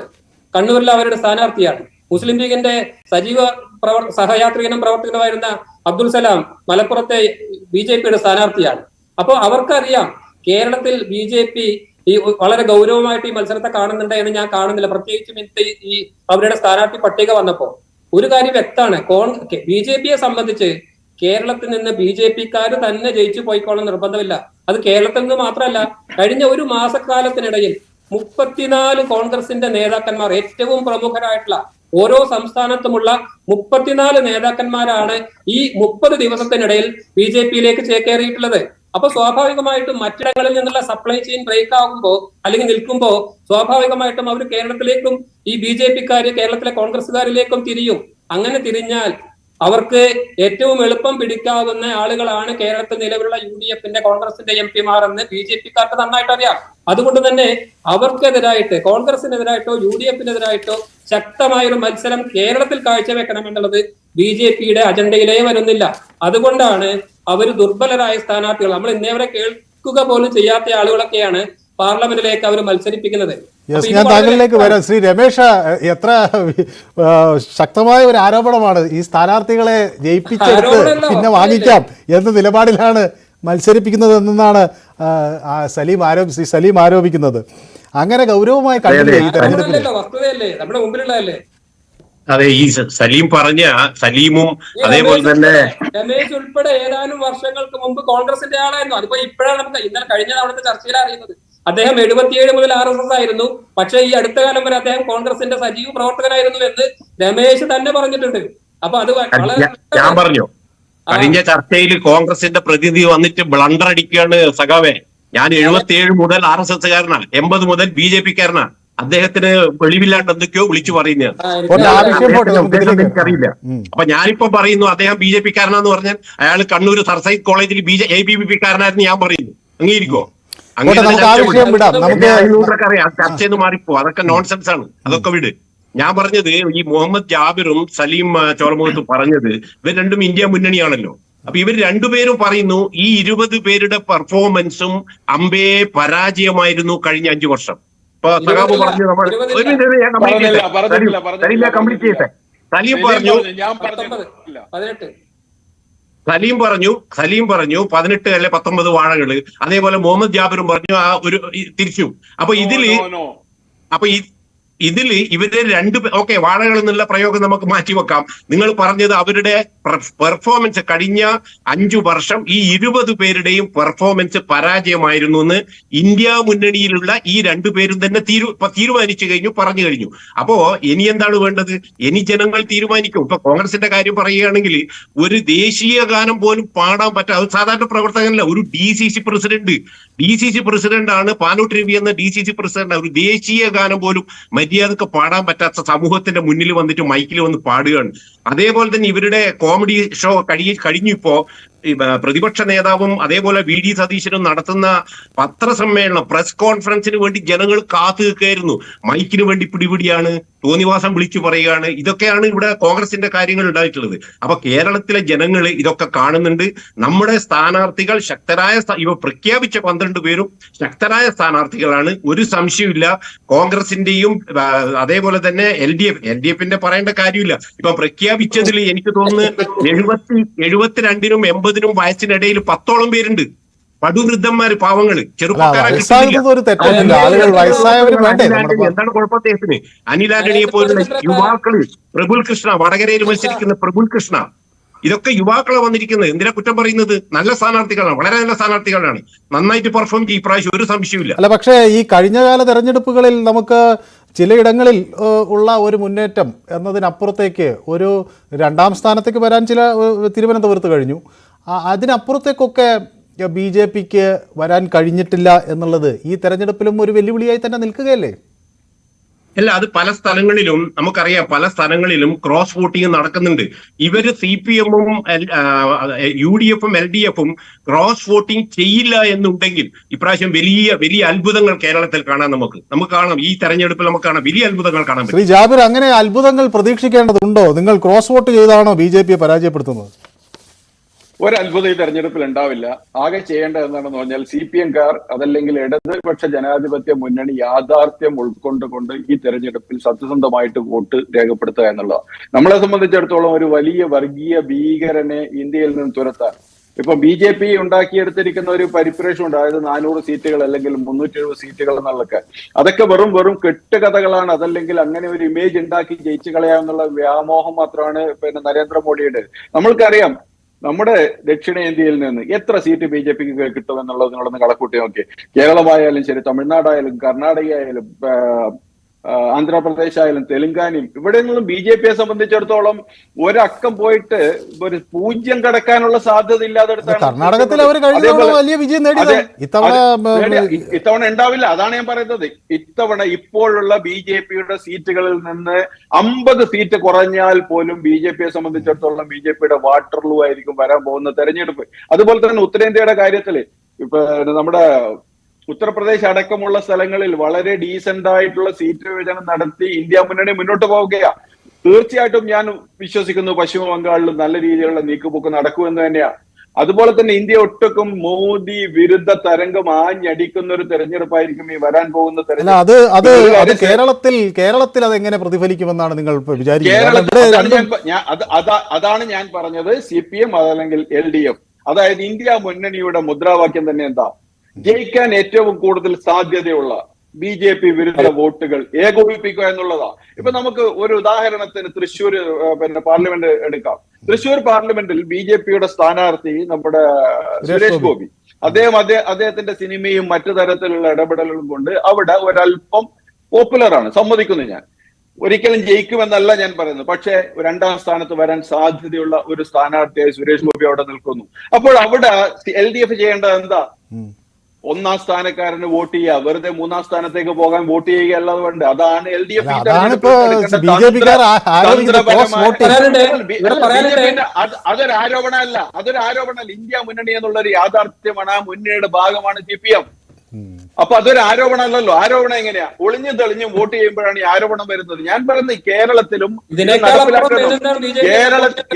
കണ്ണൂരിൽ അവരുടെ സ്ഥാനാർത്ഥിയാണ്. മുസ്ലിം ലീഗിന്റെ സജീവ പ്രവർ സഹയാത്രികനും പ്രവർത്തകനുമായിരുന്ന അബ്ദുൽ സലാം മലപ്പുറത്തെ ബി ജെ പിയുടെ സ്ഥാനാർത്ഥിയാണ്. അപ്പോൾ അവർക്കറിയാം കേരളത്തിൽ ബി ജെ പി ഈ വളരെ ഗൗരവമായിട്ട് ഈ മത്സരത്തെ കാണുന്നുണ്ട് എന്ന് ഞാൻ കാണുന്നില്ല. പ്രത്യേകിച്ചും ഇന്നത്തെ ഈ- അവരുടെ സ്ഥാനാർത്ഥി പട്ടിക വന്നപ്പോൾ ഒരു കാര്യം വ്യക്തമാണ്. കോൺഗ്രസ് ബി ജെ പിയെ സംബന്ധിച്ച് കേരളത്തിൽ നിന്ന് ബി ജെ പിക്കാർ തന്നെ ജയിച്ചു പോയിക്കോളണം നിർബന്ധമില്ല. അത് കേരളത്തിൽ നിന്ന് മാത്രമല്ല കഴിഞ്ഞ ഒരു മാസക്കാലത്തിനിടയിൽ മുപ്പത്തിനാല് കോൺഗ്രസിന്റെ നേതാക്കന്മാർ ഏറ്റവും പ്രമുഖരായിട്ടുള്ള ഓരോ സംസ്ഥാനത്തുമുള്ള മുപ്പത്തിനാല് നേതാക്കന്മാരാണ് ഈ മുപ്പത് ദിവസത്തിനിടയിൽ ബി ജെ പിയിലേക്ക് ചേക്കേറിയിട്ടുള്ളത്. അപ്പൊ സ്വാഭാവികമായിട്ടും മറ്റിടങ്ങളിൽ നിന്നുള്ള സപ്ലൈ ചെയിൻ ബ്രേക്ക് ആകുമ്പോൾ അല്ലെങ്കിൽ നിൽക്കുമ്പോൾ സ്വാഭാവികമായിട്ടും അവർ കേരളത്തിലേക്കും ഈ ബി ജെ പിക്കാര് കേരളത്തിലെ കോൺഗ്രസ്സുകാരിലേക്കും തിരിയും. അങ്ങനെ തിരിഞ്ഞാൽ അവർക്ക് ഏറ്റവും എളുപ്പം പിടിക്കാവുന്ന ആളുകളാണ് കേരളത്തിൽ നിലവിലുള്ള യു ഡി എഫിന്റെ കോൺഗ്രസിന്റെ എം പിമാർ എന്ന് ബി ജെ പിക്കാർക്ക് നന്നായിട്ട് അറിയാം. അതുകൊണ്ട് തന്നെ അവർക്കെതിരായിട്ട് കോൺഗ്രസിനെതിരായിട്ടോ യു ഡി എഫിനെതിരായിട്ടോ ശക്തമായൊരു മത്സരം കേരളത്തിൽ കാഴ്ചവെക്കണം എന്നുള്ളത് ബി ജെ പിയുടെ അജണ്ടയിലേ വരുന്നില്ല. അതുകൊണ്ടാണ് അവർ ദുർബലരായ സ്ഥാനാർത്ഥികൾ. നമ്മൾ ഇന്നേവരെ കേൾക്കുക പോലും ചെയ്യാത്ത ആളുകളൊക്കെയാണ് പാർലമെന്റിലേക്ക് അവർ മത്സരിപ്പിക്കുന്നത്. ഞാൻ താങ്കളിലേക്ക് വരാം. ശ്രീ രമേശ് എത്ര ശക്തമായ ഒരു ആരോപണമാണ് ഈ സ്ഥാനാർത്ഥികളെ ജയിപ്പിച്ചെടുത്ത് പിന്നെ വാങ്ങിക്കാം എന്ന നിലപാടിലാണ് മത്സരിപ്പിക്കുന്നത് എന്നാണ് സലീം ആരോപി ശ്രീ സലീം ആരോപിക്കുന്നത്. അങ്ങനെ ഗൗരവമായി കണ്ടില്ലേ ഈ തെരഞ്ഞെടുപ്പിൽ. അതെ ഈ സലീം പറഞ്ഞ സലീമും അതേപോലെ തന്നെ രമേശ് ഉൾപ്പെടെ ഏതാനും വർഷങ്ങൾക്ക് മുമ്പ് കോൺഗ്രസിന്റെ ആളായിരുന്നു. അതിപ്പോ ഇപ്പോഴാണ് നമുക്ക് ഇന്നലെ കഴിഞ്ഞ തവണത്തെ ചർച്ചയിൽ അറിയുന്നത് അദ്ദേഹം എഴുപത്തിയേഴ് മുതൽ ആർ എസ് എസ് ആയിരുന്നു. പക്ഷെ ഈ അടുത്ത കാലം വരെ അദ്ദേഹം കോൺഗ്രസിന്റെ സജീവ പ്രവർത്തകനായിരുന്നു എന്ന് രമേശ് തന്നെ പറഞ്ഞിട്ടുണ്ട്. അപ്പൊ അത് ഞാൻ- പറഞ്ഞു. കഴിഞ്ഞ ചർച്ചയിൽ കോൺഗ്രസിന്റെ പ്രതിനിധി വന്നിട്ട് ബ്ലണ്ടർ അടിക്കുകയാണ് സഖാവേ. ഞാൻ എഴുപത്തിയേഴ് മുതൽ ആർ എസ് എസ് കാരനാണ്. എൺപത് മുതൽ ബി ജെ പി കാരനാണ് അദ്ദേഹത്തിന് വെളിവില്ലാണ്ട് എന്തൊക്കെയോ വിളിച്ചു ഉദ്ദേശം എനിക്കറിയില്ല. ഉം. അപ്പൊ ഞാനിപ്പോ പറയുന്നു അദ്ദേഹം ബി ജെ പി കാരനാന്ന് പറഞ്ഞാൽ അയാൾ കണ്ണൂർ സർസൈഡ് കോളേജിൽ B J A B P കാരനായിരുന്നു ഞാൻ പറയുന്നു. അംഗീകരിക്കോ നമുക്ക് ആ വിഷയം വിടാം. നമുക്ക് ചർച്ചയെന്ന് മാറിപ്പോ അതൊക്കെ നോൺസെൻസ് ആണ്. അതൊക്കെ വിട്. ഞാൻ പറഞ്ഞത് ഈ മുഹമ്മദ് ജാബിറും സലീം ചോളമുഖത്തും പറഞ്ഞത് ഇവർ രണ്ടും ഇന്ത്യ മുന്നണിയാണല്ലോ. അപ്പൊ ഇവർ രണ്ടുപേരും പറയുന്നു ഈ ഇരുപത് പേരുടെ പെർഫോമൻസും അമ്പയെ പരാജയമായിരുന്നു കഴിഞ്ഞ അഞ്ചു വർഷം. ഇപ്പൊ സഖാബ് പറഞ്ഞു നമ്മൾ. ഒരു ഞാൻ കംപ്ലീറ്റ് ചെയ്യട്ടെ. സലീം പറഞ്ഞു ഞാൻ പത്തൊമ്പത് പറഞ്ഞില്ല പതിനെട്ട് സലീം പറഞ്ഞു സലീം പറഞ്ഞു പതിനെട്ട് അല്ലെ പത്തൊമ്പത് വാഴകൾ അതേപോലെ മുഹമ്മദ് ജാബിറും പറഞ്ഞു ആ ഒരു തിരിച്ചു അപ്പൊ ഇതിൽ. അപ്പൊ ഈ ഇതിൽ ഇവരെ രണ്ട് ഓക്കെ വാഴകൾ എന്നുള്ള പ്രയോഗം നമുക്ക് മാറ്റിവെക്കാം നിങ്ങൾ പറഞ്ഞത് അവരുടെ പെർഫോമൻസ് കഴിഞ്ഞ അഞ്ചു വർഷം ഈ ഇരുപത് പേരുടെയും പെർഫോമൻസ് പരാജയമായിരുന്നു എന്ന് ഇന്ത്യ മുന്നണിയിലുള്ള ഈ രണ്ടു പേരും തന്നെ തീരു തീരുമാനിച്ചു കഴിഞ്ഞു പറഞ്ഞു കഴിഞ്ഞു. അപ്പോ ഇനി എന്താണ് വേണ്ടത്? ഇനി ജനങ്ങൾ തീരുമാനിക്കും. ഇപ്പൊ കോൺഗ്രസിന്റെ കാര്യം പറയുകയാണെങ്കിൽ ഒരു ദേശീയ ഗാനം പോലും പാടാൻ പറ്റാത്ത സാധാരണ പ്രവർത്തകനല്ല ഒരു D C C president. D C C president ആണ് പാനൂട്ട് രവി എന്ന ഡി സി സി പ്രസിഡന്റ് ഒരു ദേശീയ ഗാനം പോലും മര്യാദയ്ക്ക് പാടാൻ പറ്റാത്ത സമൂഹത്തിന്റെ മുന്നിൽ വന്നിട്ട് മൈക്കിൽ വന്ന് പാടുകയാണ്. അതേപോലെ തന്നെ ഇവരുടെ കോമഡി ഷോ കഴി കഴിഞ്ഞു ഇപ്പോ പ്രതിപക്ഷ നേതാവും അതേപോലെ വി ഡി സതീശനും നടത്തുന്ന പത്രസമ്മേളനം പ്രസ് കോൺഫറൻസിന് വേണ്ടി ജനങ്ങൾ കാത്തു നിൽക്കുകയായിരുന്നു. മൈക്കിന് വേണ്ടി പിടിപിടിയാണ്. തോന്നിവാസം വിളിച്ചു പറയുകയാണ്. ഇതൊക്കെയാണ് ഇവിടെ കോൺഗ്രസിന്റെ കാര്യങ്ങൾ ഉണ്ടായിട്ടുള്ളത്. അപ്പൊ കേരളത്തിലെ ജനങ്ങൾ ഇതൊക്കെ കാണുന്നുണ്ട്. നമ്മുടെ സ്ഥാനാർത്ഥികൾ ശക്തരായ ഇവ പ്രഖ്യാപിച്ച പന്ത്രണ്ട് പേരും ശക്തരായ സ്ഥാനാർത്ഥികളാണ്. ഒരു സംശയമില്ല കോൺഗ്രസിന്റെയും അതേപോലെ തന്നെ L D F. L D എഫിന്റെ പറയേണ്ട കാര്യമില്ല. ഇപ്പൊ പ്രഖ്യാപിച്ചതിൽ എനിക്ക് തോന്നുന്നു എഴുപത്തി എഴുപത്തിരണ്ടിനും എൺപതിനും വയസ്സിനിടയിൽ പത്തോളം പേരുണ്ട്. പടുവൃദ്ധന്മാര് പാവങ്ങൾ. എന്താണ് കുഴപ്പം അദ്ദേഹത്തിന് പോലുള്ള യുവാക്കൾ പ്രബുൽ കൃഷ്ണ വടകരയിൽ മത്സരിക്കുന്ന പ്രബുൽ കൃഷ്ണ ഇതൊക്കെ യുവാക്കളെ വന്നിരിക്കുന്നത്. എന്തിനാ കുറ്റം പറയുന്നത്? നല്ല സ്ഥാനാർത്ഥികളാണ് വളരെ നല്ല സ്ഥാനാർത്ഥികളാണ്. നന്നായിട്ട് പെർഫോം ചെയ്യും. ഇപ്രാവശ്യം ഒരു സംശയമില്ല അല്ല പക്ഷേ ഈ കഴിഞ്ഞ കാല തെരഞ്ഞെടുപ്പുകളിൽ നമുക്ക് ചിലയിടങ്ങളിൽ ഉള്ള ഒരു മുന്നേറ്റം എന്നതിനപ്പുറത്തേക്ക് ഒരു രണ്ടാം സ്ഥാനത്തേക്ക് വരാൻ ചില തിരുവനന്തപുരത്ത് കഴിഞ്ഞു. അതിനപ്പുറത്തേക്കൊക്കെ ബി ജെ പിക്ക് വരാൻ കഴിഞ്ഞിട്ടില്ല എന്നുള്ളത് ഈ തെരഞ്ഞെടുപ്പിലും ഒരു വെല്ലുവിളിയായി തന്നെ നിൽക്കുകയല്ലേ? അല്ല അത് പല സ്ഥലങ്ങളിലും നമുക്കറിയാം പല സ്ഥലങ്ങളിലും ക്രോസ് വോട്ടിംഗ് നടക്കുന്നുണ്ട്. ഇവർ സി പി എമ്മും യു ഡി എഫും എൽ ഡി എഫും ക്രോസ് വോട്ടിംഗ് ചെയ്യില്ല എന്നുണ്ടെങ്കിൽ ഇപ്രാവശ്യം വലിയ വലിയ അത്ഭുതങ്ങൾ കേരളത്തിൽ കാണാൻ നമുക്ക്. നമുക്ക് കാണാം ഈ തെരഞ്ഞെടുപ്പിൽ നമുക്ക് കാണാം വലിയ അത്ഭുതങ്ങൾ കാണാൻ ശ്രീ ജാബിർ അങ്ങനെ അത്ഭുതങ്ങൾ പ്രതീക്ഷിക്കേണ്ടതുണ്ടോ? നിങ്ങൾ ക്രോസ് വോട്ട് ചെയ്താണോ ബി ജെ പിയെ പരാജയപ്പെടുത്തുന്നത്? ഒരു അത്ഭുതം ഈ തെരഞ്ഞെടുപ്പിൽ ഉണ്ടാവില്ല. ആകെ ചെയ്യേണ്ടത് എന്താണെന്ന് പറഞ്ഞാൽ സി പി എംകാർ അതല്ലെങ്കിൽ ഇടതുപക്ഷ ജനാധിപത്യ മുന്നണി യാഥാർത്ഥ്യം ഉൾക്കൊണ്ടുകൊണ്ട് ഈ തെരഞ്ഞെടുപ്പിൽ സത്യസന്ധമായിട്ട് വോട്ട് രേഖപ്പെടുത്തുക എന്നുള്ളതാണ്. നമ്മളെ സംബന്ധിച്ചിടത്തോളം ഒരു വലിയ വർഗീയ ഭീകരനെ ഇന്ത്യയിൽ നിന്ന് തുരത്താൻ. ഇപ്പൊ ബി ജെ പി ഉണ്ടാക്കിയെടുത്തിരിക്കുന്ന ഒരു പരിപ്രേഷം ഉണ്ട് അതായത് നാനൂറ് സീറ്റുകൾ അല്ലെങ്കിൽ മുന്നൂറ്റി എഴുപത് സീറ്റുകൾ എന്നുള്ളതൊക്കെ. അതൊക്കെ വെറും വെറും കെട്ടുകഥകളാണ്. അതല്ലെങ്കിൽ അങ്ങനെ ഒരു ഇമേജ് ഉണ്ടാക്കി ജയിച്ചു കളയാമെന്നുള്ള വ്യാമോഹം മാത്രമാണ് പിന്നെ നരേന്ദ്രമോദിയുടെ. നമ്മൾക്കറിയാം നമ്മുടെ ദക്ഷിണേന്ത്യയിൽ നിന്ന് എത്ര സീറ്റ് ബി ജെ പിക്ക് കിട്ടുമെന്നുള്ളത് നിങ്ങളൊന്ന് കണക്കൂട്ടി നോക്കി കേരളമായാലും ശരി തമിഴ്നാടായാലും കർണാടക ആയാലും ആ, ആ, ആന്ധ്രാപ്രദേശ് ആയാലും തെലുങ്കാനയും ഇവിടെ നിന്നും ബി ജെ പിയെ സംബന്ധിച്ചിടത്തോളം ഒരക്കം പോയിട്ട് ഒരു പൂജ്യം കടക്കാനുള്ള സാധ്യത ഇല്ലാതെ കർണാടകത്തിൽ അവർ വലിയ വിജയം നേടിയത് ഇത്തവണ ഉണ്ടാവില്ല. അതാണ് ഞാൻ പറയുന്നത്. ഇത്തവണ ഇപ്പോഴുള്ള ബി ജെ പിയുടെ സീറ്റുകളിൽ നിന്ന് അമ്പത് സീറ്റ് കുറഞ്ഞാൽ പോലും ബി ജെ പിയെ സംബന്ധിച്ചിടത്തോളം ബി ജെ പിയുടെ വാട്ടർലൂ ആയിരിക്കും വരാൻ പോകുന്ന തെരഞ്ഞെടുപ്പ്. അതുപോലെ തന്നെ ഉത്തരേന്ത്യയുടെ കാര്യത്തിൽ ഇപ്പൊ നമ്മുടെ ഉത്തർപ്രദേശ് അടക്കമുള്ള സ്ഥലങ്ങളിൽ വളരെ ഡീസെന്റ് ആയിട്ടുള്ള സീറ്റ് വിഭജനം നടത്തി ഇന്ത്യ മുന്നണി മുന്നോട്ട് പോവുകയാ. തീർച്ചയായിട്ടും ഞാൻ വിശ്വസിക്കുന്നു പശ്ചിമ ബംഗാളിൽ നല്ല രീതിയിലുള്ള നീക്കുപോക്ക് നടക്കുമെന്ന് തന്നെയാണ് അതുപോലെ തന്നെ ഇന്ത്യ ഒട്ടുക്കും മോദി വിരുദ്ധ തരംഗം ആഞ്ഞടിക്കുന്ന ഒരു തെരഞ്ഞെടുപ്പായിരിക്കും ഈ വരാൻ പോകുന്ന അത് അത് അത് കേരളത്തിൽ കേരളത്തിൽ അത് എങ്ങനെ പ്രതിഫലിക്കുമെന്നാണ് നിങ്ങൾ വിചാരിക്കുന്നത്? അതാണ് ഞാൻ പറഞ്ഞത് സി പി എം അതല്ലെങ്കിൽ എൽ ഡി എഫ്. അതായത് ഇന്ത്യ മുന്നണിയുടെ മുദ്രാവാക്യം തന്നെ എന്താ? ജയിക്കാൻ ഏറ്റവും കൂടുതൽ സാധ്യതയുള്ള ബി ജെ പി വിരുദ്ധ വോട്ടുകൾ ഏകോപിപ്പിക്കുക എന്നുള്ളതാ. ഇപ്പൊ നമുക്ക് ഒരു ഉദാഹരണത്തിന് തൃശ്ശൂർ പിന്നെ പാർലമെന്റ് എടുക്കാം. തൃശ്ശൂർ പാർലമെന്റിൽ ബി ജെ പിയുടെ സ്ഥാനാർത്ഥി നമ്മുടെ സുരേഷ് ഗോപി. അദ്ദേഹം അദ്ദേഹം അദ്ദേഹത്തിന്റെ സിനിമയും മറ്റു തരത്തിലുള്ള ഇടപെടലുകളും കൊണ്ട് അവിടെ ഒരല്പം പോപ്പുലർ ആണ് സമ്മതിക്കുന്നു ഞാൻ. ഒരിക്കലും ജയിക്കുമെന്നല്ല ഞാൻ പറയുന്നത്. പക്ഷേ രണ്ടാം സ്ഥാനത്ത് വരാൻ സാധ്യതയുള്ള ഒരു സ്ഥാനാർത്ഥിയായി സുരേഷ് ഗോപി അവിടെ നിൽക്കുന്നു. അപ്പോൾ അവിടെ എൽ ഡി എഫ് ചെയ്യേണ്ടത് എന്താ. ഒന്നാം സ്ഥാനക്കാരന് വോട്ട് ചെയ്യുക വെറുതെ മൂന്നാം സ്ഥാനത്തേക്ക് പോകാൻ വോട്ട് ചെയ്യുക അല്ലാതെ വേണ്ട അതാണ് എൽ ഡി എഫ്. അതൊരു ആരോപണമല്ല അതൊരു ആരോപണമല്ല ഇന്ത്യ മുന്നണി എന്നുള്ള ഒരു യാഥാർത്ഥ്യമാണ് ആ മുന്നണിയുടെ ഭാഗമാണ് സി പി എം. അപ്പൊ അതൊരു ആരോപണമല്ലല്ലോ ആരോപണം എങ്ങനെയാ? ഒളിഞ്ഞു തെളിഞ്ഞു വോട്ട് ചെയ്യുമ്പോഴാണ് ഈ ആരോപണം വരുന്നത്. ഞാൻ പറയുന്നത് കേരളത്തിലും കേരളത്തിലും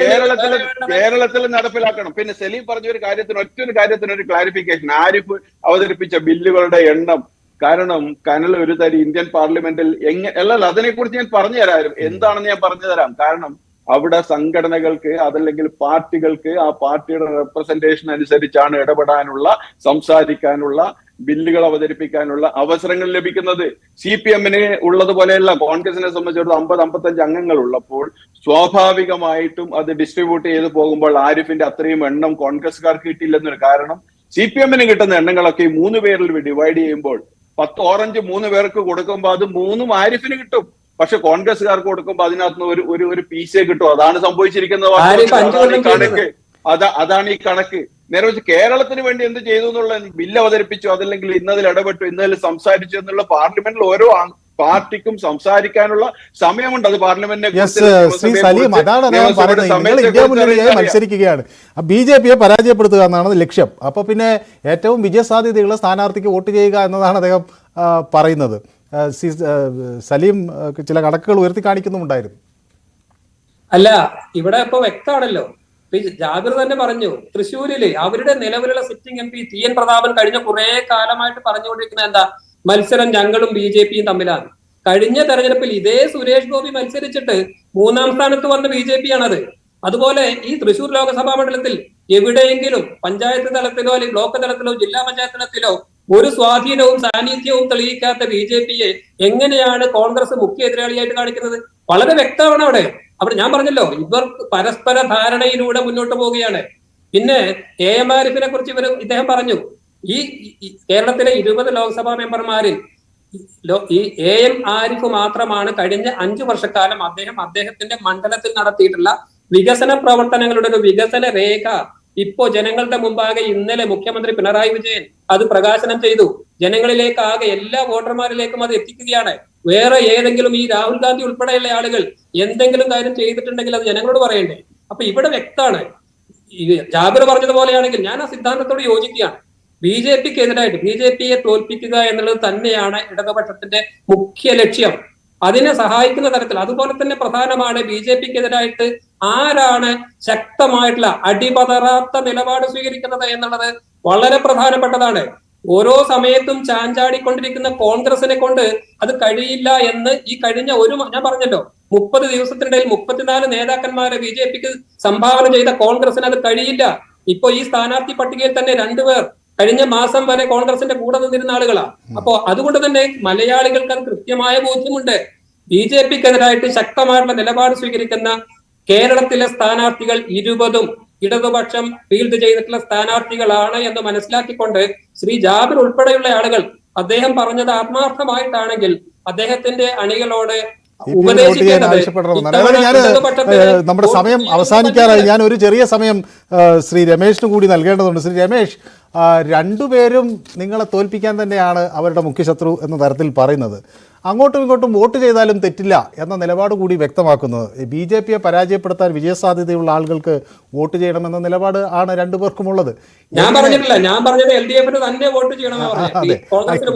കേരളത്തിൽ കേരളത്തിൽ നടപ്പിലാക്കണം. പിന്നെ സെലീം പറഞ്ഞ ഒരു കാര്യത്തിന് ഒറ്റ ഒരു കാര്യത്തിന് ഒരു ക്ലാരിഫിക്കേഷൻ ആരിഫ് അവതരിപ്പിച്ച ബില്ലുകളുടെ എണ്ണം. കാരണം കനൽ ഒരു തരി ഇന്ത്യൻ പാർലമെന്റിൽ എങ്ങനെ അല്ലല്ല അതിനെ കുറിച്ച് ഞാൻ പറഞ്ഞു തരാം എന്താണെന്ന് ഞാൻ പറഞ്ഞു തരാം. കാരണം അവിടെ സംഘടനകൾക്ക് അതല്ലെങ്കിൽ പാർട്ടികൾക്ക് ആ പാർട്ടിയുടെ റെപ്രസെന്റേഷൻ അനുസരിച്ചാണ് ഇടപെടാനുള്ള സംസാരിക്കാനുള്ള ബില്ലുകൾ അവതരിപ്പിക്കാനുള്ള അവസരങ്ങൾ ലഭിക്കുന്നത് സി പി എമ്മിന് ഉള്ളതുപോലെയല്ല. കോൺഗ്രസിനെ സംബന്ധിച്ചിടത്തോളം അമ്പത് അമ്പത്തഞ്ച് അംഗങ്ങൾ ഉള്ളപ്പോൾ സ്വാഭാവികമായിട്ടും അത് ഡിസ്ട്രിബ്യൂട്ട് ചെയ്ത് പോകുമ്പോൾ ആരിഫിന്റെ അത്രയും എണ്ണം കോൺഗ്രസ്സുകാർക്ക് കിട്ടിയില്ലെന്നൊരു കാരണം സി പി എമ്മിന് കിട്ടുന്ന എണ്ണങ്ങളൊക്കെ ഈ മൂന്ന് പേരിൽ ഡിവൈഡ് ചെയ്യുമ്പോൾ പത്ത് ഓറഞ്ച് മൂന്ന് പേർക്ക് കൊടുക്കുമ്പോൾ അത് മൂന്നും ആരിഫിന് കിട്ടും. പക്ഷെ കോൺഗ്രസ്സുകാർക്ക് കൊടുക്കുമ്പോൾ അതിനകത്ത് ഒരു ഒരു ഒരു പീസേ കിട്ടും. അതാണ് സംഭവിച്ചിരിക്കുന്നത്. അതാണ് ഈ കണക്ക്. നേരെ വെച്ച് കേരളത്തിന് വേണ്ടി എന്ത് ചെയ്തു എന്നുള്ള ബില്ല് അവതരിപ്പിച്ചു അതല്ലെങ്കിൽ ഇന്നതിൽ ഇടപെട്ടു ഇന്നതിൽ സംസാരിച്ചു എന്നുള്ള പാർലമെന്റിൽ ഓരോ പാർട്ടിക്കും സംസാരിക്കാനുള്ള സമയമുണ്ട്. അത് പാർലമെന്റിനെ ശ്രീ സലീം അതാണ് അദ്ദേഹം പറയുന്നത്. ഇന്ത്യ കുറിച്ച് മുന്നണിയായി മത്സരിക്കുകയാണ്. ബി ജെ പിയെ പരാജയപ്പെടുത്തുക എന്നാണ് ലക്ഷ്യം. അപ്പൊ പിന്നെ ഏറ്റവും വിജയസാധ്യതയുള്ള സ്ഥാനാർത്ഥിക്ക് വോട്ട് ചെയ്യുക എന്നതാണ് അദ്ദേഹം പറയുന്നത്. സലീം ചില കണക്കുകൾ ഉയർത്തി കാണിക്കുന്നുണ്ടായിരുന്നു അല്ല ഇവിടെ ഇപ്പൊ വ്യക്തമാണല്ലോ. ജാബിർ തന്നെ പറഞ്ഞു തൃശ്ശൂരിൽ അവരുടെ നിലവിലുള്ള sitting M P T N Prathapan കഴിഞ്ഞ കുറെ കാലമായിട്ട് പറഞ്ഞുകൊണ്ടിരിക്കുന്ന എന്താ? മത്സരം ഞങ്ങളും ബി ജെ പിയും തമ്മിലാണ്. കഴിഞ്ഞ തെരഞ്ഞെടുപ്പിൽ ഇതേ സുരേഷ് ഗോപി മത്സരിച്ചിട്ട് മൂന്നാം സ്ഥാനത്ത് വന്ന ബി ജെ പി ആണത് അതുപോലെ ഈ തൃശൂർ ലോക്സഭാ മണ്ഡലത്തിൽ എവിടെയെങ്കിലും പഞ്ചായത്ത് തലത്തിലോ അല്ലെങ്കിൽ ബ്ലോക്ക് തലത്തിലോ ജില്ലാ പഞ്ചായത്ത് തലത്തിലോ ഒരു സ്വാധീനവും സാന്നിധ്യവും തെളിയിക്കാത്ത ബി ജെ പിയെ എങ്ങനെയാണ് കോൺഗ്രസ് മുഖ്യ എതിരാളിയായിട്ട് കാണിക്കുന്നത്? വളരെ വ്യക്തമാണ് അവിടെ. അവിടെ ഞാൻ പറഞ്ഞല്ലോ ഇവർ പരസ്പര ധാരണയിലൂടെ മുന്നോട്ട് പോവുകയാണ്. പിന്നെ എ എം ആരിഫിനെ കുറിച്ച് ഇവർ ഇദ്ദേഹം പറഞ്ഞു ഈ കേരളത്തിലെ ഇരുപത് ലോക്സഭാ മെമ്പർമാരിൽ ഈ എ എം ആരിഫ് മാത്രമാണ് കഴിഞ്ഞ അഞ്ചു വർഷക്കാലം അദ്ദേഹം അദ്ദേഹത്തിന്റെ മണ്ഡലത്തിൽ നടത്തിയിട്ടുള്ള വികസന പ്രവർത്തനങ്ങളുടെ ഒരു വികസന രേഖ ഇപ്പോ ജനങ്ങളുടെ മുമ്പാകെ ഇന്നലെ മുഖ്യമന്ത്രി പിണറായി വിജയൻ അത് പ്രകാശനം ചെയ്തു. ജനങ്ങളിലേക്ക് ആകെ എല്ലാ വോട്ടർമാരിലേക്കും അത് എത്തിക്കുകയാണ്. വേറെ ഏതെങ്കിലും ഈ രാഹുൽ ഗാന്ധി ഉൾപ്പെടെയുള്ള ആളുകൾ എന്തെങ്കിലും കാര്യം ചെയ്തിട്ടുണ്ടെങ്കിൽ അത് ജനങ്ങളോട് പറയണ്ടേ? അപ്പൊ ഇവിടെ വ്യക്തമാണ്. ഈ ജാബിർ പറഞ്ഞതുപോലെയാണെങ്കിൽ ഞാൻ ആ സിദ്ധാന്തത്തോട് യോജിക്കുകയാണ്. ബി ജെ പിക്ക് എതിരായിട്ട് ബി ജെ പിയെ തോൽപ്പിക്കുക എന്നുള്ളത് തന്നെയാണ് ഇടതുപക്ഷത്തിന്റെ മുഖ്യ ലക്ഷ്യം. അതിനെ സഹായിക്കുന്ന തരത്തിൽ അതുപോലെ തന്നെ പ്രധാനമാണ് ബി ജെ പിക്ക് എതിരായിട്ട് ആരാണ് ശക്തമായിട്ടുള്ള അടിപതറാത്ത നിലപാട് സ്വീകരിക്കുന്നത് എന്നുള്ളത് വളരെ പ്രധാനപ്പെട്ടതാണ്. ഓരോ സമയത്തും ചാഞ്ചാടിക്കൊണ്ടിരിക്കുന്ന കോൺഗ്രസിനെ കൊണ്ട് അത് കഴിയില്ല എന്ന് ഈ കഴിഞ്ഞ ഒരു ഞാൻ പറഞ്ഞല്ലോ മുപ്പത് ദിവസത്തിനിടയിൽ മുപ്പത്തിനാല് നേതാക്കന്മാരെ ബി ജെ പിക്ക് സംഭാവന ചെയ്ത കോൺഗ്രസിന് അത് കഴിയില്ല. ഇപ്പൊ ഈ സ്ഥാനാർത്ഥി പട്ടികയിൽ തന്നെ രണ്ടുപേർ കഴിഞ്ഞ മാസം വരെ കോൺഗ്രസിന്റെ കൂടെ നിന്നിരുന്ന ആളുകളാണ് അപ്പോ അതുകൊണ്ട് തന്നെ മലയാളികൾക്ക് അത് കൃത്യമായ ബോധ്യമുണ്ട്. ബി ജെ പിക്കെതിരായിട്ട് ശക്തമായിട്ടുള്ള നിലപാട് സ്വീകരിക്കുന്ന കേരളത്തിലെ സ്ഥാനാർത്ഥികൾ ഇരുപതും ഇടതുപക്ഷം ഫീൽഡ് ചെയ്തിട്ടുള്ള സ്ഥാനാർത്ഥികളാണ് എന്ന് മനസ്സിലാക്കിക്കൊണ്ട് ശ്രീ ജാബിർ ഉൾപ്പെടെയുള്ള ആളുകൾ അദ്ദേഹം പറഞ്ഞത് ആത്മാർത്ഥമായിട്ടാണെങ്കിൽ അദ്ദേഹത്തിന്റെ അണികളോട് നമ്മുടെ സമയം അവസാനിക്കാറായി. ഞാൻ ഒരു ചെറിയ സമയം ശ്രീ രമേശിന് കൂടി നൽകേണ്ടതുണ്ട്. ശ്രീ രമേശ് രണ്ടുപേരും നിങ്ങളെ തോൽപ്പിക്കാൻ തന്നെയാണ് അവരുടെ മുഖ്യശത്രു എന്ന തരത്തിൽ പറയുന്നത്. അങ്ങോട്ടും ഇങ്ങോട്ടും വോട്ട് ചെയ്താലും തെറ്റില്ല എന്ന നിലപാട് കൂടി വ്യക്തമാക്കുന്നത്. ബി ജെ പിയെ പരാജയപ്പെടുത്താൻ വിജയസാധ്യതയുള്ള ആളുകൾക്ക് വോട്ട് ചെയ്യണമെന്ന നിലപാട് ആണ് രണ്ടുപേർക്കും ഉള്ളത് ഞാൻ പറഞ്ഞിട്ടില്ല. ഞാൻ പറഞ്ഞത് എൽ ഡി എഫിന് തന്നെ വോട്ട് ചെയ്യണമെന്ന്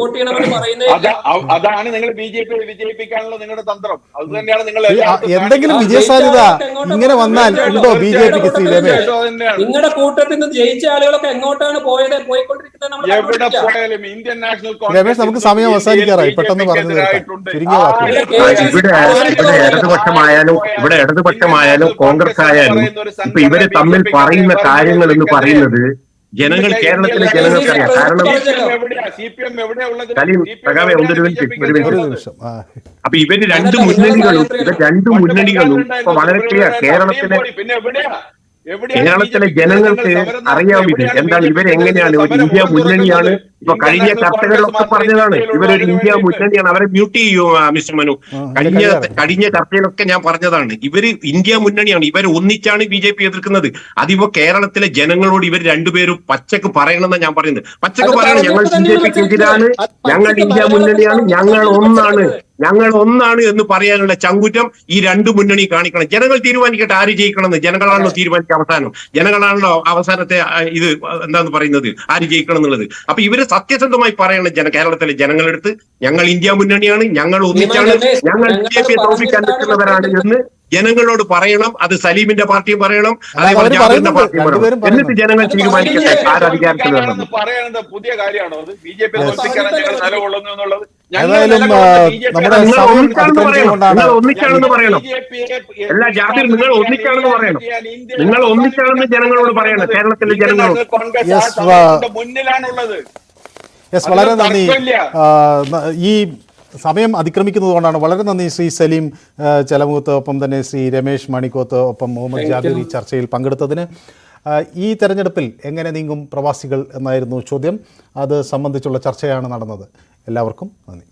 വോട്ട് ചെയ്യണമെന്ന് പറയുന്നത് അതാണ് നിങ്ങൾ ബി ജെ പി വിജയിപ്പിക്കാനുള്ള നിങ്ങളുടെ തന്ത്രം. അത് തന്നെയാണ് നിങ്ങൾ എന്തെങ്കിലും വിജയസാധ്യത ഇങ്ങനെ വന്നാൽ ഉണ്ടോ ബി ജെ പിക്ക്. നിങ്ങളുടെ കൂട്ടത്തിൽ നിന്ന് ജയിച്ച ആളുകളൊക്കെ എങ്ങോട്ടാണ് പോയത്? എവിടെ. പോയാലും ഇന്ത്യൻ നാഷണൽ രമേശ് നമുക്ക് സമയം അവസാനിക്കാറായി. പെട്ടെന്ന് പറഞ്ഞു തീർക്കാം. ചുരുങ്ങിയ ഇവിടെ ഇവിടെ ഇടതുപക്ഷമായാലും ഇവിടെ ഇടതുപക്ഷമായാലും കോൺഗ്രസ് ആയാലും ഇപ്പൊ ഇവർ തമ്മിൽ പറയുന്ന കാര്യങ്ങൾ എന്ന് പറയുന്നത് ജനങ്ങൾ കേരളത്തിലെ ജനങ്ങൾക്കറിയാം കാരണം ഒന്നൊരു മിനിറ്റ്, ഒരു മിനിറ്റ്. അപ്പൊ ഇവർ രണ്ട് മുന്നണികളും ഇവർ രണ്ട് മുന്നണികളും ഇപ്പൊ വളരെ ക്ലിയർ കേരളത്തിലെ പിന്നെ എവിടെയാ? എവിടെയാണ് കേരളത്തിലെ ജനങ്ങൾക്ക് അറിയാം ഇത്. എന്താണ് ഇവരെങ്ങനെയാണ്? ഒരു ഇന്ത്യ മുന്നണിയാണ്? ഇപ്പൊ കഴിഞ്ഞ ചർച്ചകളിലൊക്കെ പറഞ്ഞതാണ്. ഇവരൊരു ഇന്ത്യ മുന്നണിയാണ്. അവരെ മ്യൂട്ട് ചെയ്യൂ മിസ്റ്റർ മനു. കഴിഞ്ഞ. കഴിഞ്ഞ ചർച്ചയിലൊക്കെ ഞാൻ പറഞ്ഞതാണ്. ഇവർ ഇന്ത്യ മുന്നണിയാണ്. ഇവർ ഒന്നിച്ചാണ് ബി ജെ പി എതിർക്കുന്നത്. അതിപ്പോ കേരളത്തിലെ ജനങ്ങളോട് ഇവർ രണ്ടുപേരും പച്ചക്ക് പറയണമെന്നാണ് ഞാൻ പറയുന്നത്. പച്ചക്ക് പറയണം. ഞങ്ങൾ ബി ജെ പിക്ക് എതിരാണ്. ഞങ്ങൾ ഇന്ത്യ മുന്നണിയാണ്. ഞങ്ങൾ ഒന്നാണ്. ഞങ്ങൾ ഒന്നാണ് എന്ന് പറയാനുള്ള ചങ്കുറ്റം ഈ രണ്ട് മുന്നണി കാണിക്കണം. ജനങ്ങൾ തീരുമാനിക്കട്ടെ ആര് ജയിക്കണമെന്ന്. ജനങ്ങളാണല്ലോ തീരുമാനിക്കുക അവസാനം. ജനങ്ങളാണല്ലോ അവസാനത്തെ ഇത് എന്താന്ന് പറയുന്നത്? ആര് ജയിക്കണം എന്നുള്ളത് അപ്പൊ ഇവർ സത്യസന്ധമായി പറയണം ജന കേരളത്തിലെ ജനങ്ങളെടുത്ത്. ഞങ്ങൾ ഇന്ത്യ മുന്നണിയാണ്. ഞങ്ങൾ ഒന്നിച്ചാണ്. ഞങ്ങൾ ബി ജെ നിൽക്കുന്നവരാണ് എന്ന് ജനങ്ങളോട് പറയണം. അത് സലീമിന്റെ പാർട്ടിയും പറയണം. അതേപോലെ ജാബിറിന്റെ പാർട്ടിയും പറയണം. എന്നിട്ട്. ജനങ്ങൾ തീരുമാനിക്കട്ടെ. ആരധികാരത്തിൽ പുതിയ കാര്യമാണോ? അത് ബി ജെ പി നിലകൊള്ളുന്നു എന്നുള്ളത് ഏതായാലും, നമ്മുടെ സമയം പറയണം. അതിക്രമിച്ചുകൊണ്ടാണ് നിങ്ങൾ ഒന്നിച്ചാണെന്ന് പറയണം. നിങ്ങൾ ഒന്നിച്ചാണെന്ന് പറയണം. നിങ്ങൾ ഒന്നിച്ചാണെന്ന് ജനങ്ങളോട് പറയണം, കേരളത്തിലെ ജനങ്ങളോട്. കോൺഗ്രസ് മുന്നിലാണുള്ളത്. യെസ് വളരെ നന്ദി. ഈ സമയം അതിക്രമിക്കുന്നത് കൊണ്ടാണ് വളരെ നന്ദി ശ്രീ സലീം ചെലമുഖത്ത് ഒപ്പം തന്നെ ശ്രീ രമേശ് മണിക്കോത്ത് ഒപ്പം മുഹമ്മദ് ജാബിർ ഈ ചർച്ചയിൽ പങ്കെടുത്തതിന്. ഈ തെരഞ്ഞെടുപ്പിൽ എങ്ങനെ നീങ്ങും പ്രവാസികൾ എന്നായിരുന്നു ചോദ്യം. അത് സംബന്ധിച്ചുള്ള ചർച്ചയാണ് നടന്നത്. എല്ലാവർക്കും നന്ദി.